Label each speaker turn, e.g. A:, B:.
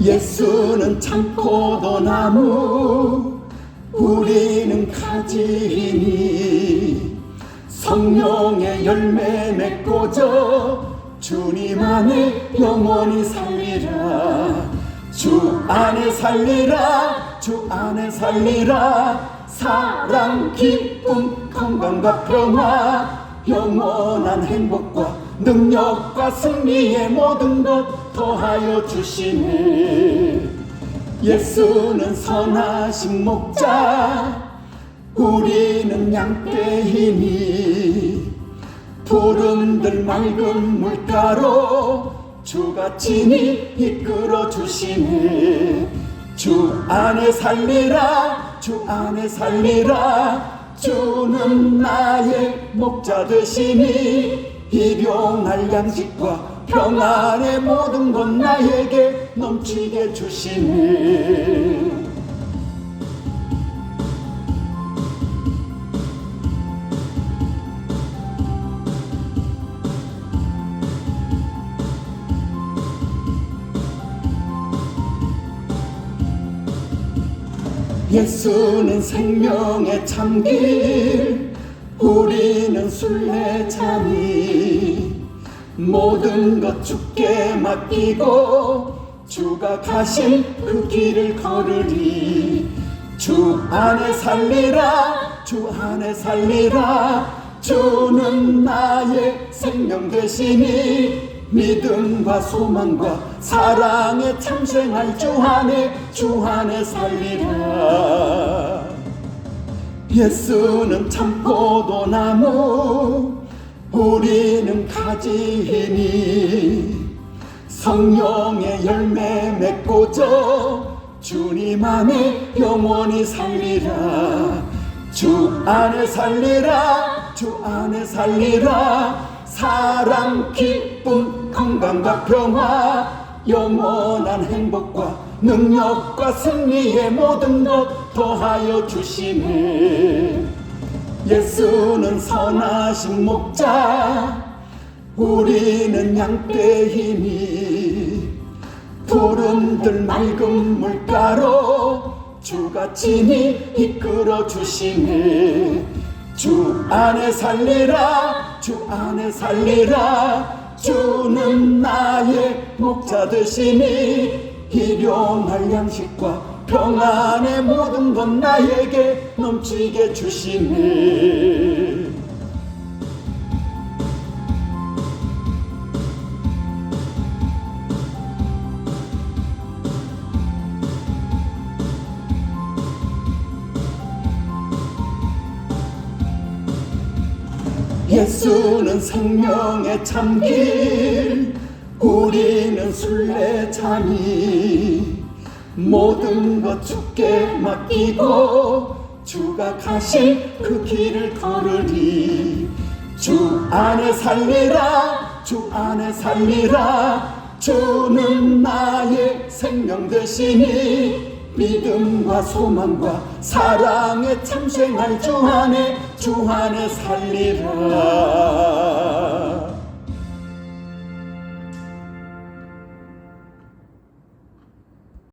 A: 예수는 참 포도나무 우리는 가지니 성령의 열매 맺고져 주님 안에 영원히 살리라. 주 안에 살리라 주 안에 살리라. 사랑 기쁨 건강과 평화 영원한 행복과 능력과 승리의 모든 것 더하여 주시네. 예수는 선하신 목자 우리는 양떼이니 푸른들 맑은 물가로 주가 친히 이끌어 주시네. 주 안에 살리라 주 안에 살리라. 주는 나의 목자 되시니 일용할 양식과 평안의 모든 것 나에게 넘치게 주시네. 예수는 생명의 참길 우리는 순례자니 모든 것 주께 맡기고 주가 가신 그 길을 걸으리. 주 안에 살리라 주 안에 살리라. 주는 나의 생명 되시니 믿음과 소망과 사랑에 참생할 주 안에 주 안에 살리라. 예수는 참 포도나무 우리는 가지니 성령의 열매 맺고져 주님 안에 영원히 살리라. 주 안에 살리라 주 안에 살리라. 사랑 기쁨 건강과 평화 영원한 행복과 능력과 승리의 모든 것 더하여 주시네 예수는 선하신 목자 우리는 양떼이니 푸른들 맑은 물가로 주가 친히 이끌어 주시네 주 안에 살리라 주 안에 살리라. 주는 나의 목자 되시니 일용할 양식과 평안의 모든 것 나에게 넘치게 주시네. 예수는 생명의 참길 우리는 순례자니 모든 것 주께 맡기고 주가 가신 그 길을 걸으리. 주 안에 살리라 주 안에 살리라. 주는 나의 생명 되시니 믿음과 소망과 사랑에 참생할 주 안에 주 안에 살리라